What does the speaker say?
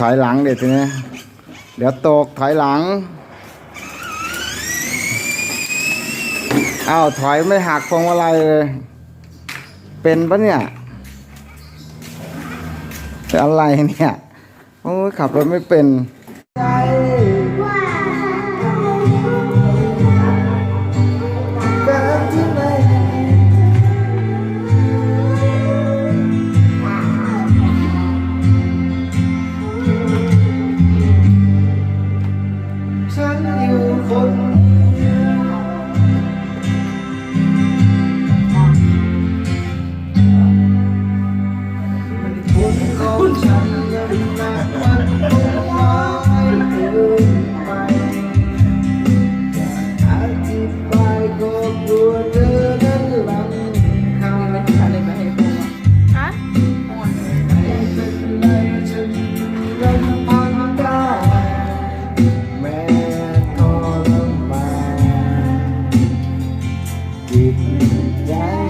ถอยหลังเด็ดนะเดี๋ยวตกถอยหลัง อ้าวถอยไม่หักพวงมาลัยเลย เป็นปะเนี่ยอะไรเนี่ย โอ้ยขับรถไม่เป็น Yeah.